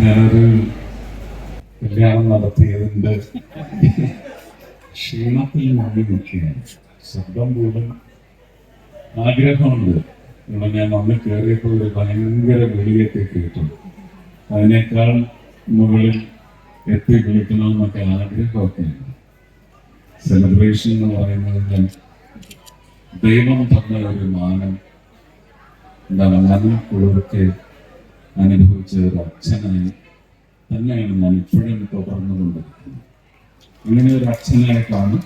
ഞാനൊരു കല്യാണം നടത്തിയതിന്റെ ക്ഷീണത്തിൽ മുങ്ങി നിൽക്കുകയാണ്. ശബ്ദം പോലും ആഗ്രഹമുണ്ട്. ഇവിടെ ഞാൻ വന്ന് കയറിയപ്പോൾ ഒരു ഭയങ്കര വിളിയൊക്കെ കേട്ടു. അതിനേക്കാൾ മുകളിൽ എത്തി വിളിക്കണമെന്നൊക്കെ ആഗ്രഹമൊക്കെ സെലിബ്രേഷൻ എന്ന് പറയുന്നത് ദൈവം തന്ന ഒരു മാനം എന്താണ് മനം കൊടുക്കെ അനുഭവിച്ച ഒരു അച്ഛനായി തന്നെയാണ് ഞാൻ ഇപ്പോഴും തുടർന്നുകൊണ്ടിരിക്കുന്നത് അങ്ങനെ ഒരു അച്ഛനായിട്ടാണ്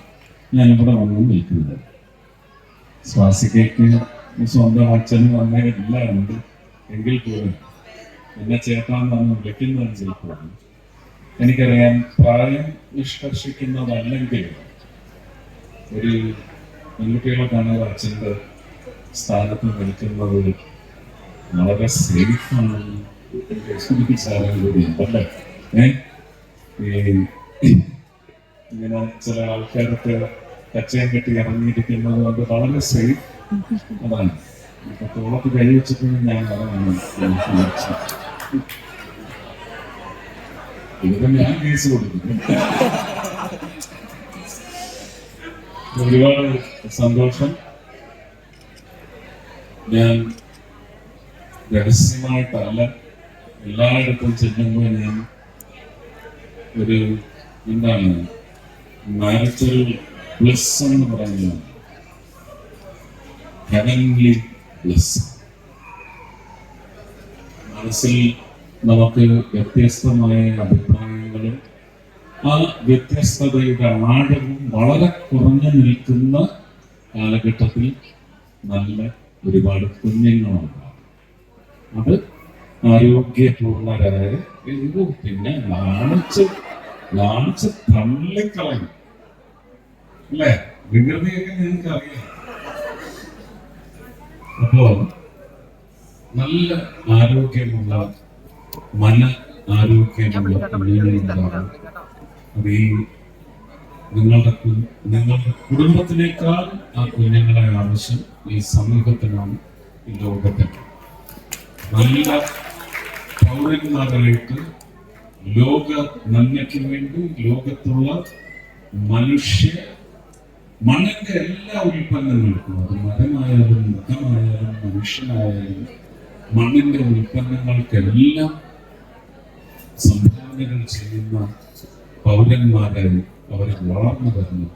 ഞാൻ ഇവിടെ വന്നു നിൽക്കുന്നത്. സ്വാസികയ്ക്ക് സ്വന്തം അച്ഛനും അമ്മയും എല്ലാം ഉണ്ട് എങ്കിൽ പോലും എന്നെ ചേട്ടാന്നാണ് വിളിക്കുന്നത് ചിലപ്പോൾ എനിക്കറിയാം പ്രായം നിഷ്കർഷിക്കുന്നതല്ലെങ്കിൽ ഒരു പെൺകുട്ടികളെ കാണാതെ അച്ഛന്റെ സ്ഥാനത്ത് നിൽക്കുന്നത് വളരെ സേഫാണ് സൂചിപ്പിച്ചാലും കൂടി ഉണ്ടല്ലേ ഏ? ഈ ഇങ്ങനെ ചില ആൾക്കാരൊക്കെ കച്ചയം കെട്ടി ഇറങ്ങിയിരിക്കുന്നത് കൊണ്ട് വളരെ സേഫ് അതാണ്. ഇപ്പൊ തോളത്ത് കൈ വെച്ചിട്ട് ഞാൻ അതാണ് ഇതിപ്പോ ഞാൻ കേസ് കൊടുക്കുന്നു. ഒരുപാട് സന്തോഷം. ഞാൻ രഹസ്യമായിട്ടല്ല. എല്ലായിടത്തും ചെല്ലുമ്പോൾ ഞാൻ ഒരു എന്താണ്? നാച്ചുറൽ ബ്ലസ് എന്ന് പറയുന്നത്. ഹെവൻലി മനസ്സിൽ നമുക്ക് വ്യത്യസ്തമായ അഭിപ്രായങ്ങളും ആ വ്യത്യസ്തതയുടെ ആഴവും വളരെ കുറഞ്ഞു നിൽക്കുന്ന കാലഘട്ടത്തിൽ നല്ല ഒരുപാട് കുഞ്ഞുങ്ങളുണ്ടാകും അത് ആരോഗ്യപൂർണരായ ഇത് പിന്നെ ലാളിച്ച് ലാളിച്ച് തള്ളിക്കളയും. അല്ലേ? വികൃതിയൊക്കെ നിങ്ങൾക്ക് അറിയാം അപ്പോ നല്ല ആരോഗ്യമുള്ള മന ആരോഗ്യമുള്ള കുഞ്ഞുങ്ങളുണ്ടാകും അത് ഈ നിങ്ങളുടെ നിങ്ങളുടെ കുടുംബത്തിനേക്കാൾ ആ കുഞ്ഞുങ്ങളെ ആവശ്യം ഈ സമൂഹത്തിനാണ് ഈ ലോകത്തിന്. നല്ല പൗരന്മാരായിട്ട് ലോക നന്മയ്ക്ക് വേണ്ടി ലോകത്തുള്ള മനുഷ്യ മണ്ണിന്റെ എല്ലാ ഉൽപ്പന്നങ്ങൾക്കും അത് മരമായാലും മൃഗമായാലും മനുഷ്യനായാലും മണ്ണിന്റെ ഉൽപ്പന്നങ്ങൾക്കെല്ലാം സംഭാവനകൾ ചെയ്യുന്ന പൗരന്മാരായി അവരെ വളർന്നു വരുന്നു.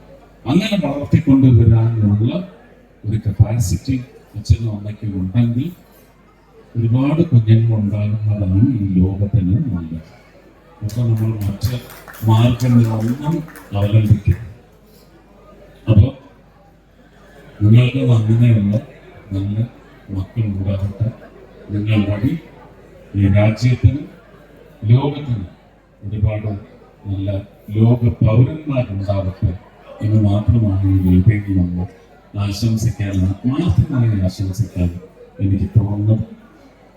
അങ്ങനെ വളർത്തിക്കൊണ്ടുവരാനുള്ള ഒരു കപ്പാസിറ്റി അച്ഛനും അമ്മയ്ക്കും ഉണ്ടെങ്കിൽ ഒരുപാട് കുഞ്ഞുങ്ങൾ ഉണ്ടാകുന്നതാണ് ഈ ലോകത്തിന് നല്ലത് അപ്പൊ നമ്മൾ മറ്റ് മാർഗങ്ങളൊന്നും അവലംബിക്കും. അപ്പൊ നിങ്ങൾക്ക് അങ്ങനെയുള്ള നല്ല മക്കൾ ഉണ്ടാകട്ടെ. നിങ്ങൾ വഴി ഈ രാജ്യത്തിന് ലോകത്തിന് ഒരുപാട് നല്ല ലോക പൗരന്മാരുണ്ടാവട്ടെ എന്ന് മാത്രമാണ് ഈ വേദിയിൽ നമ്മൾ ആശംസിക്കാൻ ആത്മാർത്ഥമായി ആശംസിക്കാൻ എനിക്ക് തോന്നുന്നത്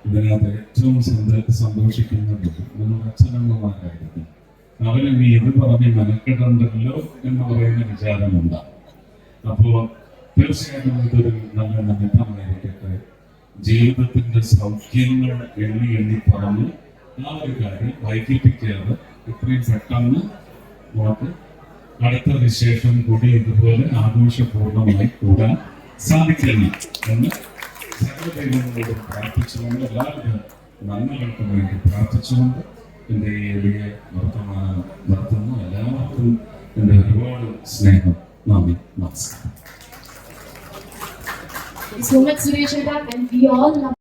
ഇതിനകത്ത് ഏറ്റവും സന്തോഷിക്കുന്നുണ്ട് നമ്മുടെ അച്ഛനമ്മമാരായിരിക്കും. അവന് നീ ഇത് പറഞ്ഞ് മെനക്കെടണ്ടല്ലോ എന്ന് പറയുന്ന വിചാരമുണ്ടാകും അപ്പോ തീർച്ചയായിട്ടും നല്ല നിമിത്തമായിരിക്കട്ടെ. ജീവിതത്തിന്റെ സൗഖ്യങ്ങൾ എണ്ണി എണ്ണി പറഞ്ഞ് ആ ഒരു കാര്യം വൈകിപ്പിക്കാതെ ഇത്രയും പെട്ടെന്ന് നമുക്ക് അടുത്ത വിശേഷം കൂടി ഇതുപോലെ ആഘോഷപൂർണമായി കൂടാൻ സാധിക്കുന്നു എന്ന് സർവദൈവങ്ങളോട് പ്രാർത്ഥിച്ചുകൊണ്ട് എല്ലാവിധ നന്മകൾക്കും വേണ്ടി പ്രാർത്ഥിച്ചുകൊണ്ട് എന്റെ എളിയ വർത്തമാനം നടത്തുന്നു എല്ലാവർക്കും എന്റെ ഒരുപാട് സ്നേഹം നന്ദി നമസ്കാരം so much, Suresh, and we all love.